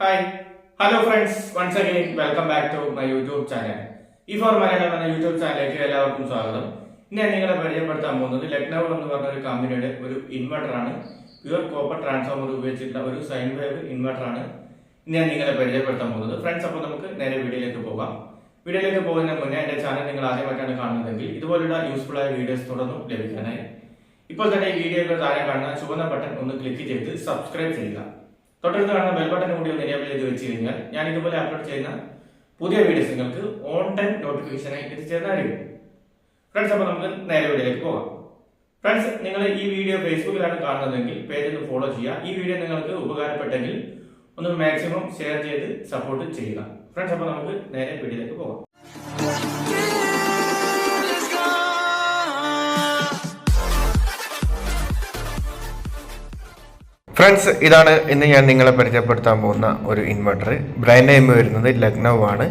Hi hello friends once again welcome back to my YouTube channel E four Malayalam എന്ന YouTube ചാനലിലേക്ക് എല്ലാവർക്കും സ്വാഗതം. ഞാൻ നിങ്ങളെ പരിചയപ്പെടുത്താൻ പോകുന്നത് ലക്നൗ എന്ന് പറഞ്ഞ ഒരു കമ്പനിയുടെ ഒരു ഇൻവെർട്ടറാണ് പ്യുവർ കോപ്പർ ട്രാൻസ്ഫോമർ ഉപയോഗിച്ചിട്ടുള്ള ഒരു സൈൻ വേവ് ഇൻവെർട്ടറാണ് ഞാൻ നിങ്ങളെ പരിചയപ്പെടുത്താൻ പോകുന്നത്. ഫ്രണ്ട്സ് അപ്പോൾ നമുക്ക് നേരെ വീഡിയോയിലേക്ക് പോകാം. വീഡിയോയിലേക്ക് പോകുന്നതിന് മുന്നേ എന്റെ ചാനൽ നിങ്ങൾ ആദ്യമായിട്ടാണ് കാണുന്നതെങ്കിൽ ഇതുപോലുള്ള യൂസ്ഫുൾ ആയ വീഡിയോസ് തുടർന്നും ലഭിക്കാനായി. ഇപ്പോൾ തന്നെ ഈ വീഡിയോയുടെ താഴെ കാണുന്ന ചുവന്ന ബട്ടൺ ഒന്ന് ക്ലിക്ക് ചെയ്ത് സബ്സ്ക്രൈബ് ചെയ്യുക. തൊട്ടടുത്ത് കാണുന്ന ബെൽ കൂടി ഒന്ന് എനേബിൾ ചെയ്ത് വെച്ച് കഴിഞ്ഞാൽ ഞാൻ ഇതുപോലെ അപ്ലോഡ് ചെയ്യുന്ന പുതിയ വീഡിയോസ് നിങ്ങൾക്ക് ഓൺ ടൈം നോട്ടിഫിക്കേഷനായി എത്തിച്ചേർന്നായിരിക്കും ഫ്രണ്ട്സ് അപ്പോൾ നമുക്ക് നേരെ വീഡിയോയിലേക്ക് പോകാം. ഫ്രണ്ട്സ് നിങ്ങൾ ഈ വീഡിയോ ഫേസ്ബുക്കിലാണ് കാണുന്നതെങ്കിൽ പേജ് ഒന്ന് ഫോളോ ചെയ്യുക. ഈ വീഡിയോ നിങ്ങൾക്ക് ഉപകാരപ്പെട്ടെങ്കിൽ ഒന്ന് മാക്സിമം ഷെയർ ചെയ്ത് സപ്പോർട്ട് ചെയ്യുക. ഫ്രണ്ട്സ് അപ്പോൾ നമുക്ക് നേരെ വീഡിയോയിലേക്ക് പോകാം. ഫ്രണ്ട്സ് ഇതാണ് ഇന്ന് ഞാൻ നിങ്ങളെ പരിചയപ്പെടുത്താൻ പോകുന്ന ഒരു ഇൻവെർട്ടർ ബ്രാൻഡ് നെയിം വരുന്നത് ലക്നൗ ആണ്.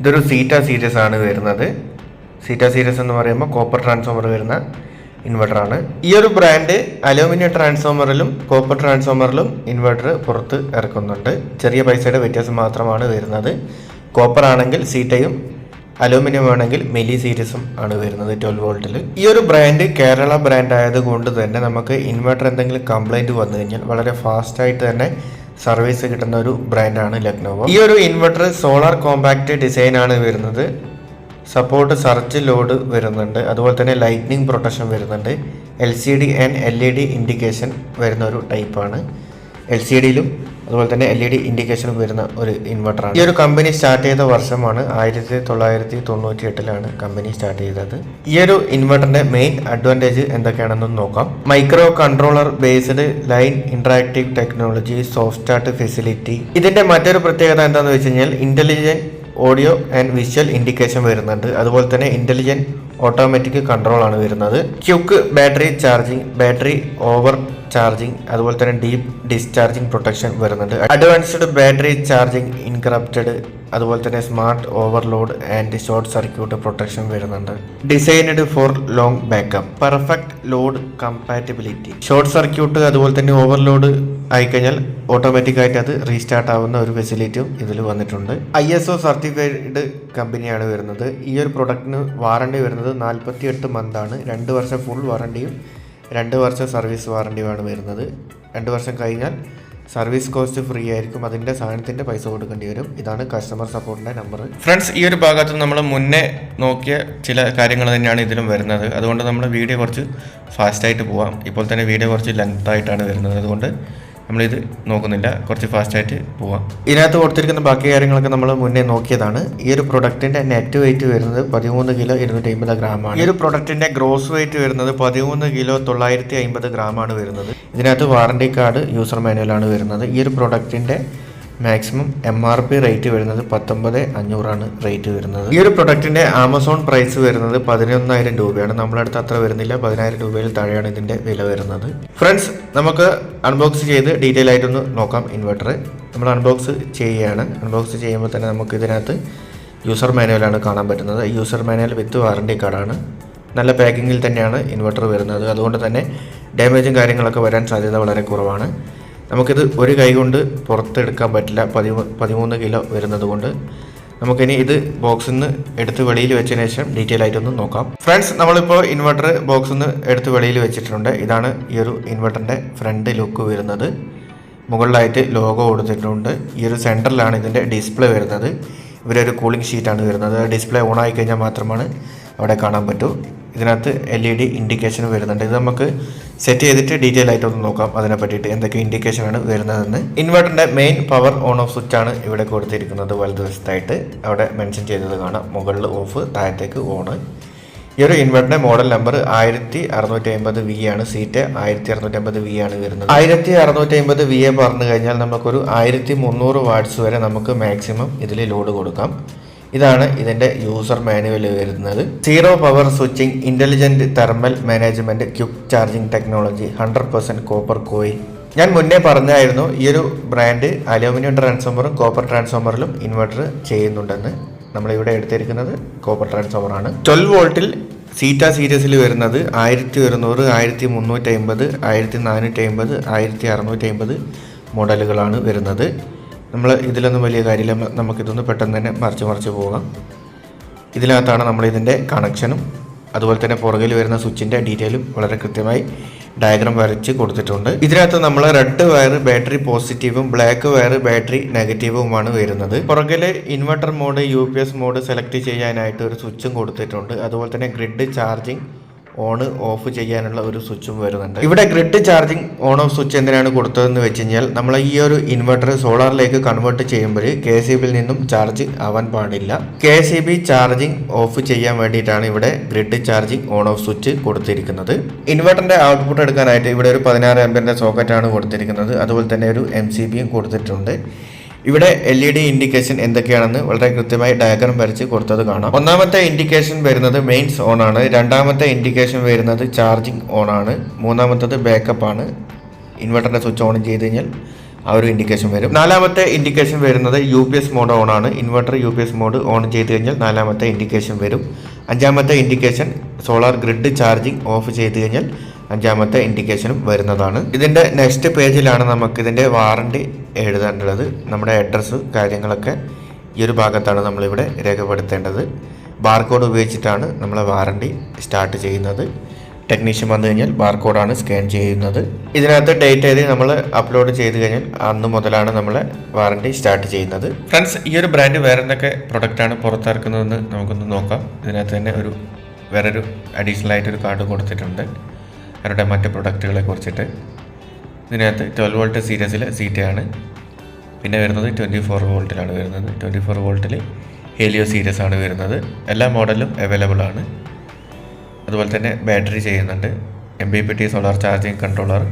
ഇതൊരു സീറ്റ സീരീസ് ആണ് വരുന്നത്. സീറ്റ സീരീസ് എന്ന് പറയുമ്പോൾ കോപ്പർ ട്രാൻസ്ഫോമർ വരുന്ന ഇൻവെർട്ടറാണ് ഈ ഒരു ബ്രാൻഡ് അലൂമിനിയം ട്രാൻസ്ഫോമറിലും കോപ്പർ ട്രാൻസ്ഫോമറിലും ഇൻവെർട്ടർ പുറത്ത് ഇറക്കുന്നുണ്ട്. ചെറിയ പൈസയുടെ വ്യത്യാസം മാത്രമാണ് വരുന്നത്. കോപ്പർ ആണെങ്കിൽ സീറ്റയും അലൂമിനിയം ആണെങ്കിൽ മെലി സീരീസും ആണ് വരുന്നത് ട്വൽവ് വോൾട്ടിൽ ഈ ഒരു ബ്രാൻഡ് കേരള ബ്രാൻഡ് ആയതുകൊണ്ട് തന്നെ നമുക്ക് ഇൻവെർട്ടർ എന്തെങ്കിലും കംപ്ലൈന്റ് വന്നു കഴിഞ്ഞാൽ വളരെ ഫാസ്റ്റായിട്ട് തന്നെ സർവീസ് കിട്ടുന്ന ഒരു ബ്രാൻഡാണ് ലക്നോവ. ഈ ഒരു ഇൻവെർട്ടർ സോളാർ കോമ്പാക്റ്റ് ഡിസൈൻ ആണ് വരുന്നത്. സപ്പോർട്ട് സർച്ച് ലോഡ് വരുന്നുണ്ട്. അതുപോലെ തന്നെ ലൈറ്റ്നിങ് പ്രൊട്ടക്ഷൻ വരുന്നുണ്ട്. L C D and L E D indication വരുന്ന ഒരു ടൈപ്പാണ് എൽ സി ഡിയിലും അതുപോലെ തന്നെ എൽ ഇ ഡി ഇൻഡിക്കേഷനും വരുന്ന ഒരു ഇൻവെർട്ടറാണ് ഈ ഒരു കമ്പനി സ്റ്റാർട്ട് ചെയ്ത വർഷമാണ് ആയിരത്തി തൊള്ളായിരത്തി തൊണ്ണൂറ്റി എട്ടിലാണ് കമ്പനി സ്റ്റാർട്ട് ചെയ്തത്. ഈ ഒരു ഇൻവെർട്ടറിന്റെ മെയിൻ അഡ്വാന്റേജ് എന്തൊക്കെയാണെന്ന് നോക്കാം. Micro controller based line interactive technology soft start facility ഇതിന്റെ മറ്റൊരു പ്രത്യേകത എന്താണെന്ന് വെച്ച് കഴിഞ്ഞാൽ intelligent audio and visual indication വരുന്നുണ്ട്. അതുപോലെ തന്നെ ഇന്റലിജന്റ് ഓട്ടോമാറ്റിക് കൺട്രോൾ ആണ് വരുന്നത്. Quick battery charging battery over charging അതുപോലെ തന്നെ ഡീപ്പ് ഡിസ്ചാർജിങ് പ്രൊട്ടക്ഷൻ വരുന്നുണ്ട്. അഡ്വാൻസ്ഡ് ബാറ്ററി ചാർജിങ് ഇൻക്രപ്റ്റഡ് അതുപോലെ തന്നെ smart overload and short circuit protection വരുന്നുണ്ട്. Designed for long backup perfect load compatibility short circuit അതുപോലെ തന്നെ ഓവർലോഡ് ആയിക്കഴിഞ്ഞാൽ ഓട്ടോമാറ്റിക്കായിട്ട് അത് റീസ്റ്റാർട്ട് ആവുന്ന ഒരു ഫെസിലിറ്റിയും ഇതിൽ വന്നിട്ടുണ്ട്. ഐ എസ് ഒ സർട്ടിഫൈഡ് കമ്പനിയാണ് വരുന്നത്. ഈ ഒരു പ്രൊഡക്റ്റിന് വാറണ്ടി വരുന്നത് നാൽപ്പത്തി എട്ട് മന്താണ് രണ്ട് വർഷം ഫുൾ വാറണ്ടിയും രണ്ട് വർഷം സർവീസ് വാറണ്ടിയുമാണ് വരുന്നത്. രണ്ട് വർഷം കഴിഞ്ഞാൽ സർവീസ് കോസ്റ്റ് ഫ്രീ ആയിരിക്കും. അതിന്റെ സാധനത്തിന്റെ പൈസ കൊടുക്കേണ്ടി വരും. ഇതാണ് കസ്റ്റമർ സപ്പോർട്ടിന്റെ നമ്പർ ഫ്രണ്ട്സ് ഈ ഒരു ഭാഗത്ത് നമ്മൾ മുന്നേ നോക്കിയ ചില കാര്യങ്ങൾ തന്നെയാണ് ഇതിലും വരുന്നത്. അതുകൊണ്ട് നമ്മൾ വീഡിയോ കുറച്ച് ഫാസ്റ്റായിട്ട് പോവാം. ഇപ്പോൾ തന്നെ വീഡിയോ കുറച്ച് ലെങ്ത് ആയിട്ടാണ് വരുന്നത്. അതുകൊണ്ട് നമ്മളിത് നോക്കുന്നില്ല. കുറച്ച് ഫാസ്റ്റായിട്ട് പോവാം. ഇതിനകത്ത് കൊടുത്തിരിക്കുന്ന ബാക്കി കാര്യങ്ങളൊക്കെ നമ്മൾ മുന്നേ നോക്കിയതാണ്. ഈ ഒരു പ്രൊഡക്റ്റിന്റെ നെറ്റ് വെയിറ്റ് വരുന്നത് പതിമൂന്ന് കിലോ ഇരുന്നൂറ്റി അമ്പത് ഗ്രാമാണ് ഈ ഒരു പ്രൊഡക്റ്റിന്റെ ഗ്രോസ് വെയിറ്റ് വരുന്നത് പതിമൂന്ന് കിലോ തൊള്ളായിരത്തി അമ്പത് ഗ്രാമാണ് വരുന്നത്. ഇതിനകത്ത് വാറണ്ടി കാർഡ് യൂസർ മാനുവലാണ് വരുന്നത്. ഈ ഒരു പ്രൊഡക്റ്റിന്റെ maximum M R P rate വരുന്നത് പത്തൊമ്പത് അഞ്ഞൂറാണ് റേറ്റ് വരുന്നത്. ഈ ഒരു പ്രൊഡക്റ്റിന്റെ ആമസോൺ പ്രൈസ് വരുന്നത് പതിനൊന്നായിരം രൂപയാണ്. നമ്മളടുത്ത് അത്ര വരുന്നില്ല. പതിനായിരം രൂപയിൽ താഴെയാണ് ഇതിന്റെ വില വരുന്നത്. ഫ്രണ്ട്സ് നമുക്ക് അൺബോക്സ് ചെയ്ത് ഡീറ്റെയിൽ ആയിട്ടൊന്ന് നോക്കാം ഇൻവെർട്ടർ നമ്മൾ അൺബോക്സ് ചെയ്യുകയാണ് അൺബോക്സ് ചെയ്യുമ്പോൾ തന്നെ നമുക്ക് ഇതിനകത്ത് യൂസർ മാനുവലാണ് കാണാൻ പറ്റുന്നത്. യൂസർ മാനുവൽ വിത്ത് വാറണ്ടി കാർഡാണ് നല്ല പാക്കിങ്ങിൽ തന്നെയാണ് ഇൻവെർട്ടർ വരുന്നത്. അതുകൊണ്ട് തന്നെ ഡാമേജും കാര്യങ്ങളൊക്കെ വരാൻ സാധ്യത വളരെ കുറവാണ്. നമുക്കിത് ഒരു കൈ കൊണ്ട് പുറത്തെടുക്കാൻ പറ്റില്ല. പതിമൂ പതിമൂന്ന് കിലോ വരുന്നത് കൊണ്ട്. നമുക്കിനി ഇത് ബോക്സിൽ നിന്ന് എടുത്ത് വെളിയിൽ വെച്ചതിന് ശേഷം ഡീറ്റെയിൽ ആയിട്ടൊന്ന് നോക്കാം. ഫ്രണ്ട്സ് നമ്മളിപ്പോൾ ഇൻവെർട്ടർ ബോക്സിൽ നിന്ന് എടുത്ത് വെളിയിൽ വെച്ചിട്ടുണ്ട്. ഇതാണ് ഈ ഒരു ഇൻവെർട്ടറിന്റെ ഫ്രണ്ട് ലുക്ക് വരുന്നത്. മുകളിലായിട്ട് ലോഗോ കൊടുത്തിട്ടുണ്ട്. ഈ ഒരു സെന്ററിലാണ് ഇതിന്റെ ഡിസ്പ്ലേ വരുന്നത്. ഇവരൊരു കൂളിംഗ് ഷീറ്റാണ് വരുന്നത്. ഡിസ്പ്ലേ ഓൺ ആയി കഴിഞ്ഞാൽ മാത്രമാണ് അവിടെ കാണാൻ പറ്റൂ. ഇതിനകത്ത് എൽ ഇ ഡി ഇൻഡിക്കേഷൻ വരുന്നുണ്ട്. ഇത് നമുക്ക് സെറ്റ് ചെയ്തിട്ട് ഡീറ്റെയിൽ ആയിട്ടൊന്ന് നോക്കാം അതിനെ പറ്റിയിട്ട് എന്തൊക്കെ ഇൻഡിക്കേഷൻ ആണ് വരുന്നതെന്ന്. ഇൻവെർട്ടറിന്റെ main power on off switch ആണ് ഇവിടെ കൊടുത്തിരിക്കുന്നത് വലതുവശത്തായിട്ട്. അവിടെ മെൻഷൻ ചെയ്തത് കാണാം. മുകളിൽ ഓഫ് താഴത്തേക്ക് ഓണ് ഈ ഒരു ഇൻവെർട്ടറിന്റെ മോഡൽ നമ്പർ ആയിരത്തി അറുന്നൂറ്റി അമ്പത് വി ആണ്. സീറ്റ് ആയിരത്തി അറുന്നൂറ്റി അമ്പത് വി ആണ് വരുന്നത്. ആയിരത്തി അറുന്നൂറ്റി അമ്പത് വി എ പറഞ്ഞു കഴിഞ്ഞാൽ നമുക്കൊരു ആയിരത്തി മുന്നൂറ് വാട്ട്സ് വരെ നമുക്ക് മാക്സിമം ഇതിൽ ലോഡ് കൊടുക്കാം. ഇതാണ് ഇതിന്റെ യൂസർ മാനുവൽ വരുന്നത്. Zero power switching intelligent thermal management quick charging technology hundred percent copper coil ഞാൻ മുന്നേ പറഞ്ഞായിരുന്നു ഈ ഒരു ബ്രാൻഡ് അലൂമിനിയം ട്രാൻസ്ഫോമറും കോപ്പർ ട്രാൻസ്ഫോമറിലും ഇൻവെർട്ടർ ചെയ്യുന്നുണ്ടെന്ന്. നമ്മളിവിടെ എടുത്തിരിക്കുന്നത് കോപ്പർ ട്രാൻസ്ഫോമർ ആണ്. ട്വൽവ് വോൾട്ടിൽ സീറ്റ സീരീസിൽ വരുന്നത് ആയിരത്തി ഒരുന്നൂറ് ആയിരത്തി മുന്നൂറ്റി അമ്പത് ആയിരത്തി നാനൂറ്റി അമ്പത് ആയിരത്തി അറുന്നൂറ്റി അമ്പത് മോഡലുകളാണ് വരുന്നത്. നമ്മൾ ഇതിലൊന്നും വലിയ കാര്യമില്ല. നമുക്കിതൊന്ന് പെട്ടെന്ന് തന്നെ മറിച്ച് മറിച്ച് പോകാം. ഇതിനകത്താണ് നമ്മളിതിന്റെ കണക്ഷനും അതുപോലെ തന്നെ പുറകിൽ വരുന്ന സ്വിച്ചിന്റെ ഡീറ്റെയിലും വളരെ കൃത്യമായി ഡയഗ്രാം വരച്ച് കൊടുത്തിട്ടുണ്ട്. ഇതിനകത്ത് നമ്മൾ റെഡ് വയർ ബാറ്ററി പോസിറ്റീവും ബ്ലാക്ക് വയർ ബാറ്ററി നെഗറ്റീവുമാണ് വരുന്നത്. പുറകിൽ inverter mode U mode select ചെയ്യാനായിട്ട് ഒരു സ്വിച്ചും കൊടുത്തിട്ടുണ്ട്. അതുപോലെ തന്നെ ഗ്രിഡ് ചാർജിങ് ഓൺ ഓഫ് ചെയ്യാനുള്ള ഒരു സ്വിച്ചും വരുന്നുണ്ട്. ഇവിടെ grid charging on off switch എന്തിനാണ് കൊടുത്തതെന്ന് വെച്ച് കഴിഞ്ഞാൽ നമ്മൾ ഈ ഒരു ഇൻവെർട്ടർ സോളാറിലേക്ക് കൺവേർട്ട് ചെയ്യുമ്പോൾ കെ സി ബിയിൽ നിന്നും ചാർജ് ആവാൻ പാടില്ല. K C B charging off ചെയ്യാൻ വേണ്ടിയിട്ടാണ് ഇവിടെ grid charging on off switch കൊടുത്തിരിക്കുന്നത്. ഇൻവെർട്ടറിന്റെ ഔട്ട്പുട്ട് എടുക്കാനായിട്ട് ഇവിടെ ഒരു പതിനാറ് എംബിന്റെ സോക്കറ്റാണ് കൊടുത്തിരിക്കുന്നത്. അതുപോലെ തന്നെ ഒരു എം സി ബിയും കൊടുത്തിട്ടുണ്ട്. ഇവിടെ എൽ ഇ ഡി ഇൻഡിക്കേഷൻ എന്തൊക്കെയാണെന്ന് വളരെ കൃത്യമായി ഡയഗ്രാം വരച്ച് കൊടുത്തത് കാണാം. ഒന്നാമത്തെ ഇൻഡിക്കേഷൻ വരുന്നത് മെയിൻസ് ഓൺ ആണ്. രണ്ടാമത്തെ ഇൻഡിക്കേഷൻ വരുന്നത് ചാർജിങ് ഓൺ ആണ്. മൂന്നാമത്തത് ബാക്കപ്പ് ആണ്. ഇൻവെർട്ടറിന്റെ സ്വിച്ച് ഓൺ ചെയ്ത് കഴിഞ്ഞാൽ ആ ഒരു ഇൻഡിക്കേഷൻ വരും. നാലാമത്തെ ഇൻഡിക്കേഷൻ വരുന്നത് U P S mode on ആണ്. Inverter U P S mode on ചെയ്ത് കഴിഞ്ഞാൽ നാലാമത്തെ ഇൻഡിക്കേഷൻ വരും. അഞ്ചാമത്തെ indication solar grid charging off ചെയ്ത് കഴിഞ്ഞാൽ അഞ്ചാമത്തെ ഇൻഡിക്കേഷനും വരുന്നതാണ്. ഇതിന്റെ നെക്സ്റ്റ് പേജിലാണ് നമുക്ക് ഇതിന്റെ വാറണ്ടി എഴുതേണ്ടത്. നമ്മുടെ അഡ്രസ്സ് കാര്യങ്ങളൊക്കെ ഈ ഒരു ഭാഗത്താണ് നമ്മളിവിടെ രേഖപ്പെടുത്തേണ്ടത്. ബാർകോഡ് ഉപയോഗിച്ചിട്ടാണ് നമ്മൾ വാറണ്ടി സ്റ്റാർട്ട് ചെയ്യുന്നത്. ടെക്നീഷ്യൻ വന്നു കഴിഞ്ഞാൽ ബാർകോഡാണ് സ്കാൻ ചെയ്യുന്നത്. ഇതിനകത്ത് ഡേറ്റ് എഴുതി നമ്മൾ അപ്ലോഡ് ചെയ്ത് കഴിഞ്ഞാൽ അന്ന് മുതലാണ് നമ്മൾ വാറണ്ടി സ്റ്റാർട്ട് ചെയ്യുന്നത്. ഫ്രണ്ട്സ് ഈ ഒരു ബ്രാൻഡ് വേറെ എന്തൊക്കെ പ്രൊഡക്റ്റാണ് പുറത്തിറക്കുന്നതെന്ന് നമുക്കൊന്ന് നോക്കാം. ഇതിനകത്ത് തന്നെ ഒരു വേറൊരു അഡീഷണൽ ആയിട്ടൊരു കാർഡ് കൊടുത്തിട്ടുണ്ട്. അവരുടെ മറ്റ് പ്രൊഡക്റ്റുകളെ കുറിച്ചിട്ട്. ഇതിനകത്ത് ട്വൽവ് വോൾട്ട് സീരീസിലെ സീറ്റയാണ്. പിന്നെ വരുന്നത് ട്വന്റി ഫോർ വോൾട്ടിലാണ് വരുന്നത്. ട്വന്റി ഫോർ വോൾട്ടിൽ ഹേലിയോ സീരീസ് ആണ് വരുന്നത്. എല്ലാ മോഡലും അവൈലബിൾ ആണ്. അതുപോലെ തന്നെ ബാറ്ററി ചെയ്യുന്നുണ്ട്. M B P T solar charging controller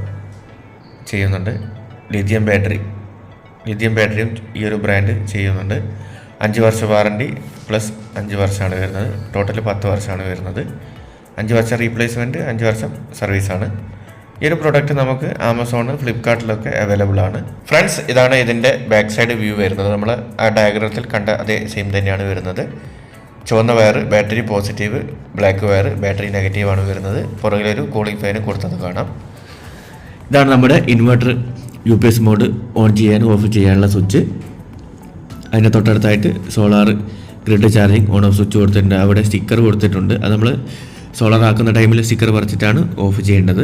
ചെയ്യുന്നുണ്ട്. ലിഥിയം ബാറ്ററി ലിഥിയം ബാറ്ററിയും ഈ ഒരു ബ്രാൻഡ് ചെയ്യുന്നുണ്ട്. അഞ്ച് വർഷ വാറണ്ടി പ്ലസ് അഞ്ച് വർഷമാണ് വരുന്നത്. ടോട്ടൽ പത്ത് വർഷമാണ് വരുന്നത്. അഞ്ച് വർഷം റീപ്ലേസ്മെന്റ് അഞ്ച് വർഷം സർവീസാണ് ഈ ഒരു പ്രൊഡക്റ്റ് നമുക്ക് ആമസോൺ ഫ്ലിപ്കാർട്ടിലൊക്കെ അവൈലബിൾ ആണ്. ഫ്രണ്ട്സ് ഇതാണ് ഇതിന്റെ ബാക്ക് സൈഡ് വ്യൂ വരുന്നത്. നമ്മൾ ആ ഡയഗ്രത്തിൽ കണ്ട അതേ സെയിം തന്നെയാണ് വരുന്നത്. ചുവന്ന wire battery positive black wire battery negative ആണ് വരുന്നത്. പുറകിലൊരു കൂളിംഗ് ഫാനും കൊടുത്തത് കാണാം. ഇതാണ് നമ്മുടെ inverter U P S mode on ചെയ്യാനും ഓഫ് ചെയ്യാനുള്ള സ്വിച്ച് അതിന്റെ തൊട്ടടുത്തായിട്ട് solar grid charging on off switch കൊടുത്തിട്ടുണ്ട്. അവിടെ സ്റ്റിക്കർ കൊടുത്തിട്ടുണ്ട്. അത് നമ്മൾ സോളാർ ആക്കുന്ന ടൈമിൽ സ്റ്റിക്കർ പറിച്ചിട്ടാണ് ഓഫ് ചെയ്യേണ്ടത്.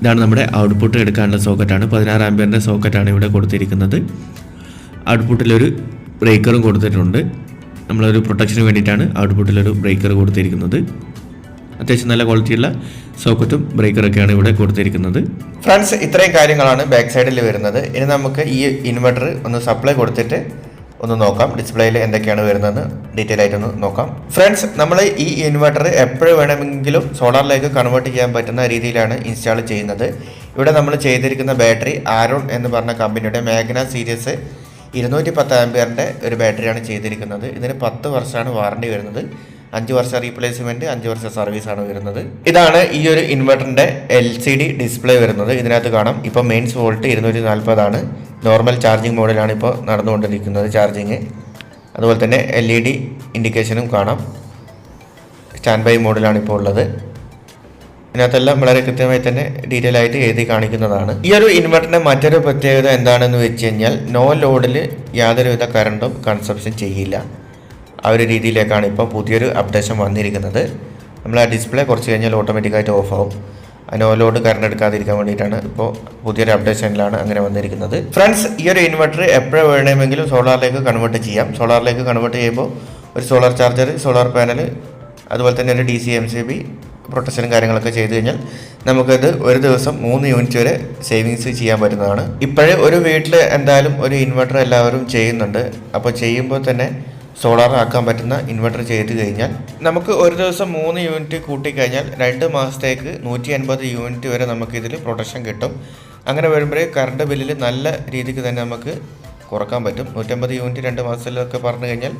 ഇതാണ് നമ്മുടെ ഔട്ട്പുട്ട് എടുക്കാനുള്ള സോക്കറ്റാണ്. പതിനാറ് ആംബിയറിന്റെ സോക്കറ്റാണ് ഇവിടെ കൊടുത്തിരിക്കുന്നത്. ഔട്ട്പുട്ടിലൊരു ബ്രേക്കറും കൊടുത്തിട്ടുണ്ട്. നമ്മളൊരു പ്രൊട്ടക്ഷന് വേണ്ടിയിട്ടാണ് ഔട്ട്പുട്ടിലൊരു ബ്രേക്കർ കൊടുത്തിരിക്കുന്നത്. അത്യാവശ്യം നല്ല ക്വാളിറ്റിയുള്ള സോക്കറ്റും ബ്രേക്കറൊക്കെയാണ് ഇവിടെ കൊടുത്തിരിക്കുന്നത്. ഫ്രണ്ട്സ് ഇത്രയും കാര്യങ്ങളാണ് ബാക്ക് സൈഡിൽ വരുന്നത്. ഇനി നമുക്ക് ഈ ഇൻവെർട്ടർ ഒന്ന് സപ്ലൈ കൊടുത്തിട്ട് ഒന്ന് നോക്കാം. ഡിസ്പ്ലേയിൽ എന്തൊക്കെയാണ് വരുന്നതെന്ന് ഡീറ്റെയിൽ ആയിട്ടൊന്ന് നോക്കാം. ഫ്രണ്ട്സ് നമ്മൾ ഈ ഇൻവെർട്ടർ എപ്പോഴും വേണമെങ്കിലും സോളാറിലേക്ക് കൺവേർട്ട് ചെയ്യാൻ പറ്റുന്ന രീതിയിലാണ് ഇൻസ്റ്റാൾ ചെയ്യുന്നത്. ഇവിടെ നമ്മൾ ചെയ്തിരിക്കുന്ന ബാറ്ററി ആരോൺ എന്ന് പറഞ്ഞ കമ്പനിയുടെ മാഗ്ന സീരീസ് ഇരുന്നൂറ്റി പത്ത് ആംബിയറിന്റെ ഒരു ബാറ്ററിയാണ് ചെയ്തിരിക്കുന്നത്. ഇതിന് പത്ത് വർഷമാണ് വാറണ്ടി വരുന്നത്. അഞ്ച് വർഷം റീപ്ലേസ്മെന്റ് അഞ്ച് വർഷം സർവീസാണ് വരുന്നത്. ഇതാണ് ഈ ഒരു ഇൻവെർട്ടറിന്റെ എൽ സി ഡി ഡിസ്പ്ലേ വരുന്നത്. ഇതിനകത്ത് കാണാം. ഇപ്പോൾ മെയിൻസ് വോൾട്ട് ഇരുന്നൂറ്റി നാൽപ്പതാണ് നോർമൽ ചാർജിങ് മോഡിലാണ് ഇപ്പോൾ നടന്നുകൊണ്ടിരിക്കുന്നത് ചാർജിങ്. അതുപോലെ തന്നെ എൽ ഇ ഡി ഇൻഡിക്കേഷനും കാണാം. സ്റ്റാൻഡ് ബൈ മോഡിലാണ് ഇപ്പോൾ ഉള്ളത്. ഇതിനകത്തെല്ലാം വളരെ കൃത്യമായി തന്നെ ഡീറ്റെയിൽ ആയിട്ട് എഴുതി കാണിക്കുന്നതാണ്. ഈ ഒരു ഇൻവെർട്ടറിന്റെ മറ്റൊരു പ്രത്യേകത എന്താണെന്ന് വെച്ച് കഴിഞ്ഞാൽ നോ ലോഡിൽ യാതൊരുവിധ കറണ്ടും കൺസപ്ഷൻ ചെയ്യില്ല. ആ ഒരു രീതിയിലേക്കാണ് ഇപ്പോൾ പുതിയൊരു അപ്ഡേഷൻ വന്നിരിക്കുന്നത്. നമ്മൾ ആ ഡിസ്പ്ലേ കുറച്ച് കഴിഞ്ഞാൽ ഓട്ടോമാറ്റിക്കായിട്ട് ഓഫ് ആവും ആ നോ ലോഡ് കറണ്ട് എടുക്കാതിരിക്കാൻ വേണ്ടിയിട്ടാണ് ഇപ്പോൾ പുതിയൊരു അപ്ഡേഷനിലാണ് അങ്ങനെ വന്നിരിക്കുന്നത്. ഫ്രണ്ട്സ് ഈ ഒരു ഇൻവെർട്ടർ എപ്പോഴും വേണമെങ്കിലും സോളാറിലേക്ക് കൺവേർട്ട് ചെയ്യാം. സോളാറിലേക്ക് കൺവേർട്ട് ചെയ്യുമ്പോൾ ഒരു സോളാർ ചാർജർ സോളാർ പാനൽ അതുപോലെ തന്നെ ഒരു D C M C B പ്രൊട്ടക്ഷനും കാര്യങ്ങളൊക്കെ ചെയ്തു കഴിഞ്ഞാൽ നമുക്കത് ഒരു ദിവസം മൂന്ന് യൂണിറ്റ് വരെ സേവിങ്സ് ചെയ്യാൻ പറ്റുന്നതാണ്. ഇപ്പോഴേ ഒരു വീട്ടിൽ എന്തായാലും ഒരു ഇൻവെർട്ടർ എല്ലാവരും ചെയ്യുന്നുണ്ട്. അപ്പോൾ ചെയ്യുമ്പോൾ തന്നെ സോളാർ ആക്കാൻ പറ്റുന്ന ഇൻവെർട്ടർ ചെയ്ത് കഴിഞ്ഞാൽ നമുക്ക് ഒരു ദിവസം മൂന്ന് യൂണിറ്റ് കൂട്ടിക്കഴിഞ്ഞാൽ രണ്ട് മാസത്തേക്ക് നൂറ്റി അൻപത് യൂണിറ്റ് വരെ നമുക്ക് ഇതിൽ പ്രൊട്ടക്ഷൻ കിട്ടും. അങ്ങനെ വരുമ്പോഴേ കറണ്ട് ബില്ലിൽ നല്ല രീതിക്ക് തന്നെ നമുക്ക് കുറയ്ക്കാൻ പറ്റും. നൂറ്റമ്പത് യൂണിറ്റ് രണ്ട് മാസത്തിലൊക്കെ പറഞ്ഞു കഴിഞ്ഞാൽ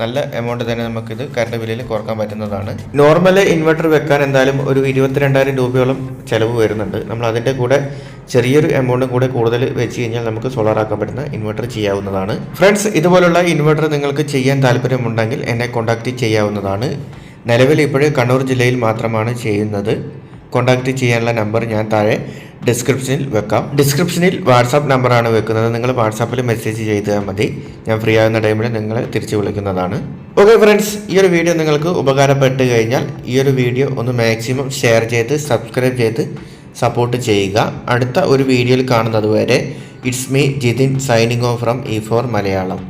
നല്ല എമൗണ്ട് തന്നെ നമുക്കിത് കറണ്ട് ബില്ലിൽ കുറയ്ക്കാൻ പറ്റുന്നതാണ്. നോർമൽ ഇൻവെർട്ടർ വെക്കാൻ എന്തായാലും ഒരു ഇരുപത്തിരണ്ടായിരം രൂപയോളം ചിലവ് വരുന്നുണ്ട്. നമ്മൾ അതിന്റെ കൂടെ ചെറിയൊരു എമൗണ്ടും കൂടെ കൂടുതൽ വെച്ച് കഴിഞ്ഞാൽ നമുക്ക് സോളാർ ആക്കാൻ പറ്റുന്ന ഇൻവെർട്ടർ ചെയ്യാവുന്നതാണ്. ഫ്രണ്ട്സ് ഇതുപോലുള്ള ഇൻവെർട്ടർ നിങ്ങൾക്ക് ചെയ്യാൻ താല്പര്യമുണ്ടെങ്കിൽ എന്നെ കോൺടാക്റ്റ് ചെയ്യാവുന്നതാണ്. നിലവിൽ ഇപ്പോഴും കണ്ണൂർ ജില്ലയിൽ മാത്രമാണ് ചെയ്യുന്നത്. കോൺടാക്റ്റ് ചെയ്യാനുള്ള നമ്പർ ഞാൻ താഴെ ഡിസ്ക്രിപ്ഷനിൽ വെക്കാം. ഡിസ്ക്രിപ്ഷനിൽ വാട്സാപ്പ് നമ്പറാണ് വെക്കുന്നത്. നിങ്ങൾ വാട്സാപ്പിൽ മെസ്സേജ് ചെയ്താൽ മതി. ഞാൻ ഫ്രീ ആകുന്ന ടൈമിൽ നിങ്ങളെ തിരിച്ചു വിളിക്കുന്നതാണ്. ഓക്കെ ഫ്രണ്ട്സ് ഈ ഒരു വീഡിയോ നിങ്ങൾക്ക് ഉപകാരപ്പെട്ട് കഴിഞ്ഞാൽ ഈ ഒരു വീഡിയോ ഒന്ന് മാക്സിമം ഷെയർ ചെയ്ത് സബ്സ്ക്രൈബ് ചെയ്ത് സപ്പോർട്ട് ചെയ്യുക. അടുത്ത ഒരു വീഡിയോയിൽ കാണുന്നതുവരെ it's me Jithin signing off from E four Malayalam